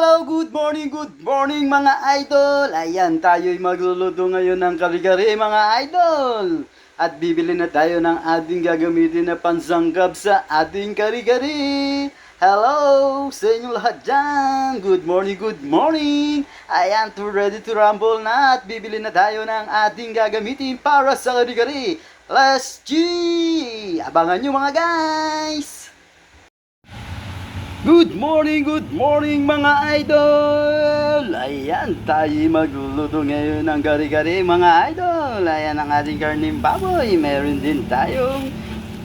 Hello, good morning, good morning mga idol! Ayan, tayo'y magluluto ngayon ng kari-kari mga idol! At bibili na tayo ng ating gagamitin na pansangkap sa ating kari-kari! Hello sa inyong lahat dyan! Good morning, good morning! Ayan, to ready to rumble na at bibili na tayo ng ating gagamitin para sa kari-kari! Let's G! Abangan nyo mga guys! Good morning, good morning mga idol! Ayan, tayo magluluto ngayon ng gari-gari mga idol. Ayan ang ating karning baboy. Meron din tayong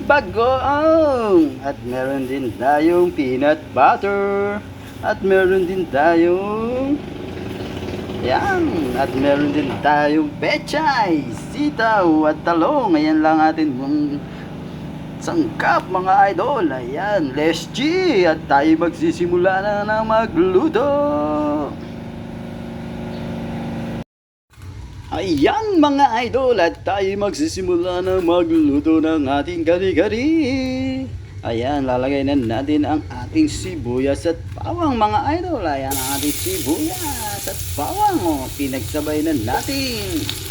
bagoong. At meron din tayong peanut butter. At meron din tayong... Ayan, at meron din tayong pechay, sitaw at talong. Ayan lang atin mong sangkap mga idol. Ayan, let's G! At tayo magsisimula na na magluto. Ayan mga idol at tayo magsisimula na magluto ng ating gari-gari. Ayan, lalagay na natin ang ating sibuyas at bawang mga idol. Ayan ang ating sibuyas at bawang. Oh, pinagsabay na natin.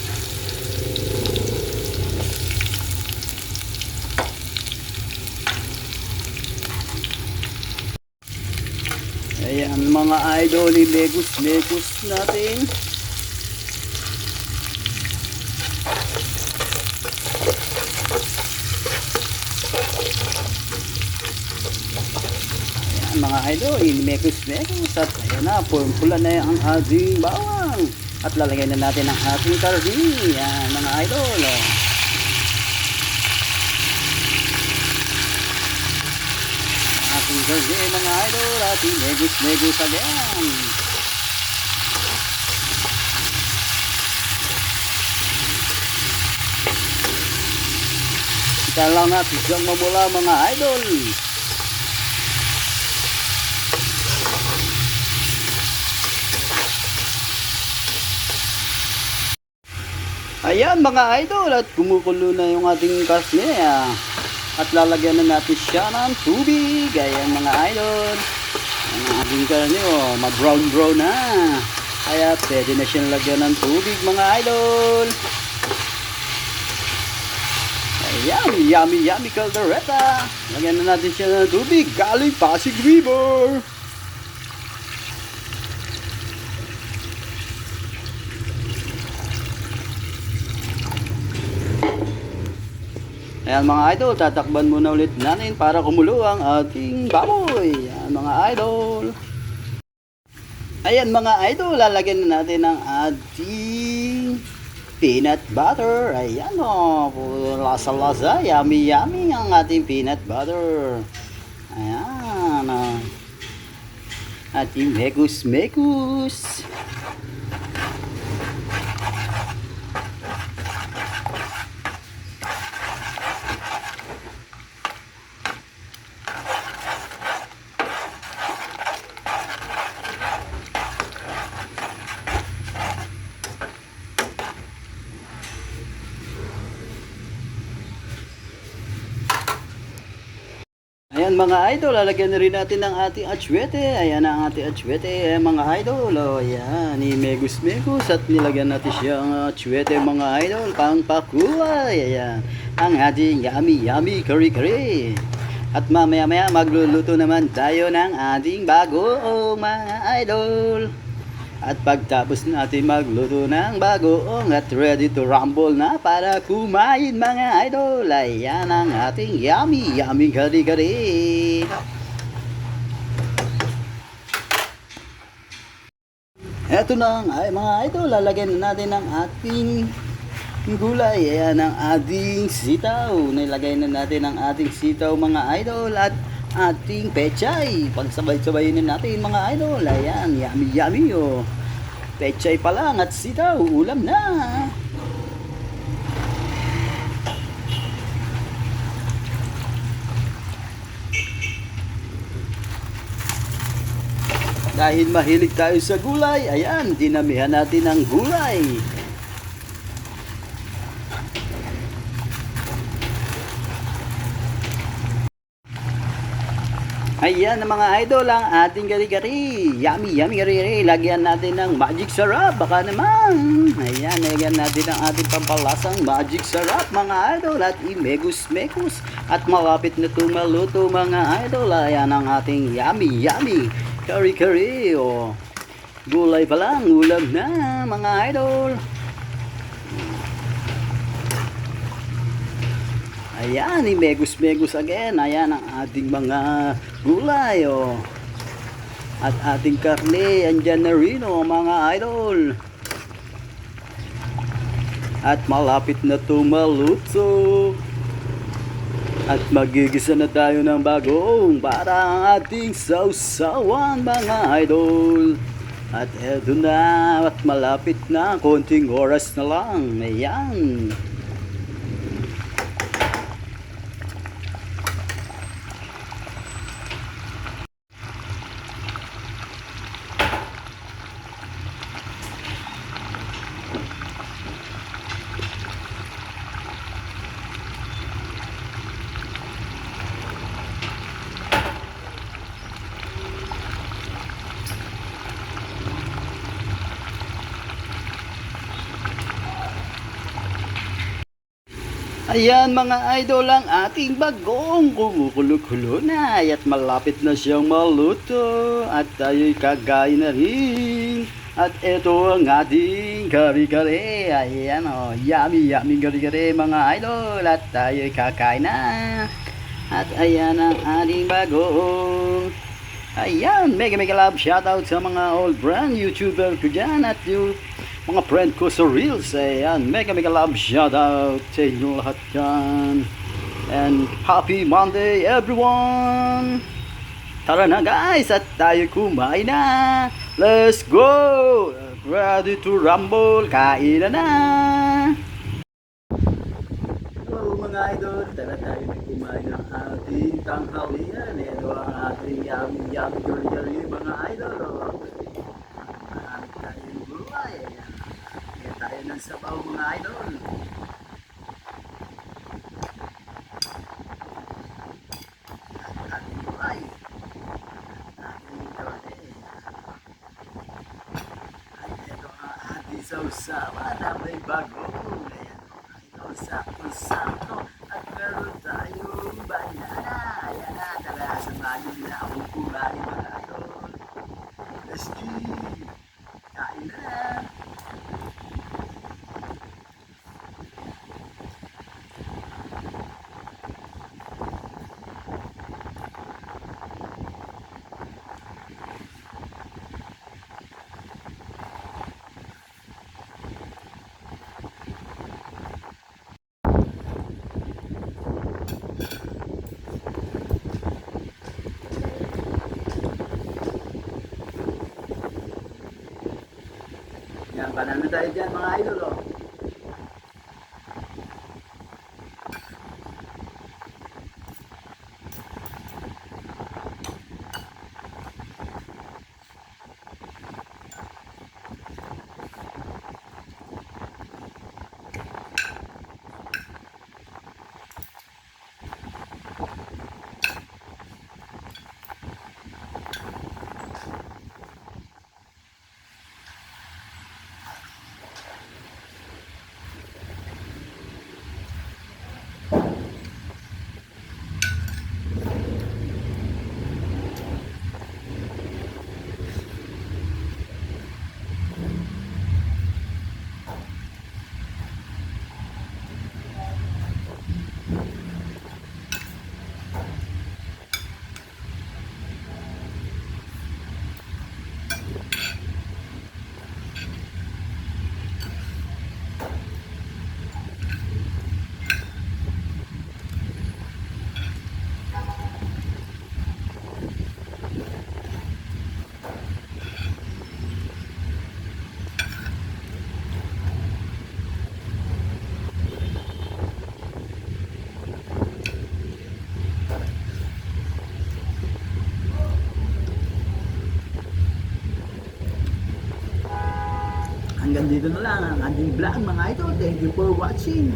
Ayan mga idol, ilegus-legus natin. Ayan mga idol, inimekos-mekos at ayan na, pula na ang ating bawang. At lalagay na natin ang ating karbi. Ayan mga idol. Oh. Ating karbi mga idol at inegus-negus again. Kita lang natin siyang mamula mga idol. Ayan mga idol at kumukulo na yung ating karne. Ah. At lalagyan na natin siya ng tubig. Ayan mga idol. Ang ating karne oh, mag-brown brown na. Kaya pwede na siyang lagyan ng tubig mga idol. Ayan, yummy yummy caldereta. Lagyan na natin siya ng tubig galing Pasig River. Ayan mga idol, tatakban muna ulit natin para kumulo ang ating baboy. Ayan mga idol. Ayan mga idol, lalagyan na natin ang ating peanut butter. Ayan o, oh, lasa-lasa, yummy-yummy ang ating peanut butter. Ayan o. Oh. Ating mekus-mekus. Mga idol, lalagyan na rin natin ng ating atsuete. Ayan ang ating atsuete, ayan mga idol. O, ayan, imegus-megus at nilagyan natin siya ang atsuete mga idol. Pang pakulay, ayan. Ang ating yummy-yummy curry-curry. At mamaya-maya magluluto naman tayo ng ating bagoong mga idol. At pagtapos natin magluto ng bagoong at ready to rumble na para kumain mga idol, ayan ang ating yummy, yummy gari-gari. Eto na ay mga idol, lalagyan na natin ang ating gulay. Ayan ang ating sitaw. Nilagay na natin ang ating sitaw mga idol at ating pechay. Pagsabay-sabayin na natin mga idol. Ayan, yummy yummy oh. Pechay pa lang at sitaw, ulam na. Dahil mahilig tayo sa gulay, ayan, dinamihan natin ang gulay. Ayan ang mga idol ang ating gari-gari. Yummy, yummy gari-gari. Lagyan natin ng magic sarap. Baka naman. Ayan, lagyan natin ang ating pampalasang magic sarap mga idol. At imegus-megus. At malapit na tumaluto mga idol. Ayan ang ating yummy, yummy. Kari-kari. O, gulay pa lang. Ulam na mga idol. Ayan, megus-megus again. Ayan ang ating mga gulay, oh. At ating karne, andyan na rin, oh, mga idol. At malapit na tumaluto. At magigisa na tayo ng bagong para ang ating sausawan, mga idol. At eto na, at malapit na, konting oras na lang. Ayan. Ayan mga idol ang ating bagong kumukulo-kulo na at malapit na siyang maluto at tayo'y kagain na rin. At ito ang ating kari-kari. Ayan o, oh, yummy yummy kari-kari mga idol at tayo'y kakain na. At ayan ang ating bagong Ayan, mega mega love shoutout sa mga old brand YouTuber ko dyan at yung mga friend ko sa Reels. Ayan, mega mega love shoutout sa inyo lahat dyan. And happy Monday everyone! Tara na guys at tayo kumain na! Let's go! Ready to rumble! Kain na na! Hello mga idol, tara tayo na kumain ng ating tanghalian. Ito ang ating yummy yummy gari-gari mga idol. Oh. Marami tayong gulay. Ayan. Kaya tayo ng sabaw mga idol. Ating sausawa na may bagong. Ito sakto-sakto. At meron tayong banana. Ayan na. Tara, samahan niyo na akong kumain banana tayo dyan mga idol. Oh. Hanggang dito na lang ang ating vlog mga idol. Thank you for watching.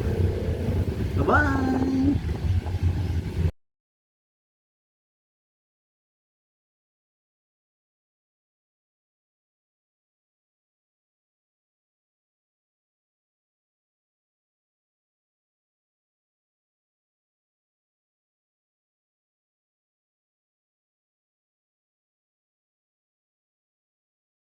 Bye-bye!